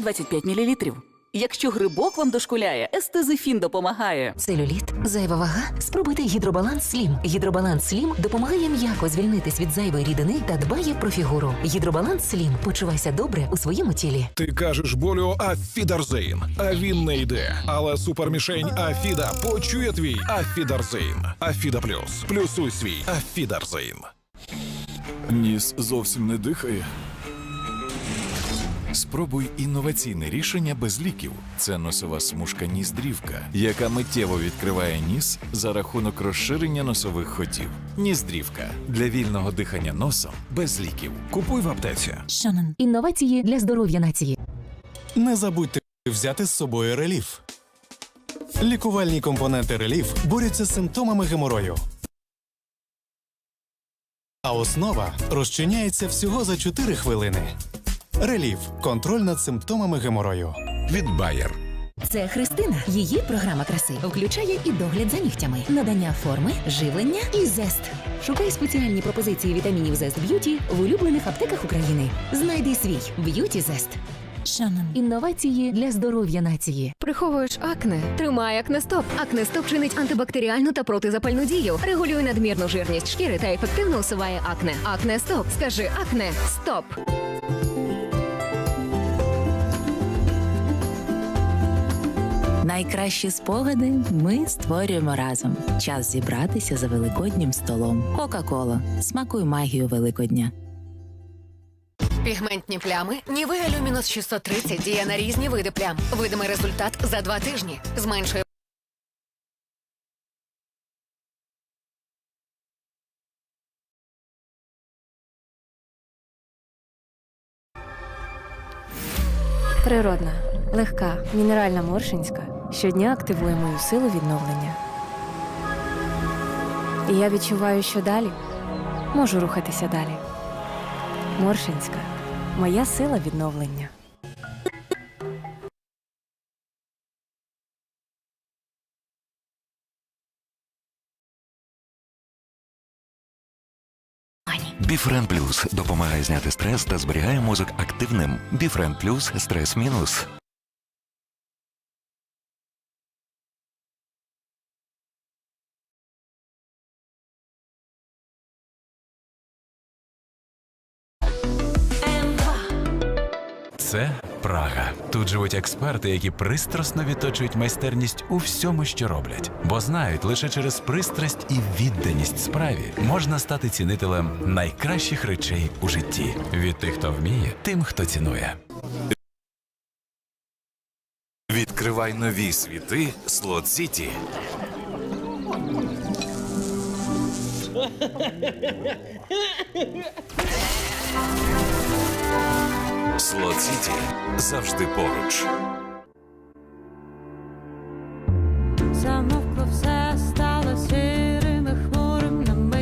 25 мл. Якщо грибок вам дошкуляє, естезифін допомагає. Целюліт, зайва вага. Спробуйте гідробаланс Слім. Гідробаланс Слім допомагає м'яко звільнитись від зайвої рідини та дбає про фігуру. Гідробаланс Слім. Почувайся добре у своєму тілі. Ти кажеш болю Афідарзейн, а він не йде. Але супермішень Афіда почує твій Афідарзейн. Афіда плюс. Плюсуй свій Афідарзейн. Ніс зовсім не дихає. Спробуй інноваційне рішення без ліків. Це носова смужка ніздрівка, яка миттєво відкриває ніс за рахунок розширення носових хотів. Ніздрівка для вільного дихання носом без ліків. Купуй в аптеці. Інновації для здоров'я нації. Не забудьте взяти з собою реліф. Лікувальні компоненти реліф борються з симптомами геморою. А основа розчиняється всього за 4 хвилини. Реліф контроль над симптомами геморою. Від Bayer. Це Христина. Її програма краси включає і догляд за нігтями, надання форми, живлення і зест. Шукай спеціальні пропозиції вітамінів Зест Б'юті в улюблених аптеках України. Знайди свій Б'юті Зест. Інновації для здоров'я нації. Приховуєш акне? Тримай акнестоп. Акнестоп чинить антибактеріальну та протизапальну дію, регулює надмірну жирність шкіри та ефективно усуває акне. Акнестоп. Скажи акне. Стоп. Найкращі спогади ми створюємо разом. Час зібратися за великоднім столом. Кока-кола. Смакуй магію Великодня. Пігментні плями Нівея Люмінус 630 діє на різні види плям. Видимий результат за два тижні. Зменшує Природна, легка, мінеральна моршинська щодня активує мою силу відновлення. І я відчуваю, що далі можу рухатися далі. Моршинська моя сила відновлення. Біфрен Плюс допомагає зняти стрес та зберігає мозок активним. Біфрен Плюс стрес мінус. Це Прага. Тут живуть експерти, які пристрасно відточують майстерність у всьому, що роблять, бо знають, лише через пристрасть і відданість справі можна стати цінителем найкращих речей у житті. Від тих, хто вміє, тим, хто цінує. Відкривай нові світи Слот Сіті. Сіті завжди поруч.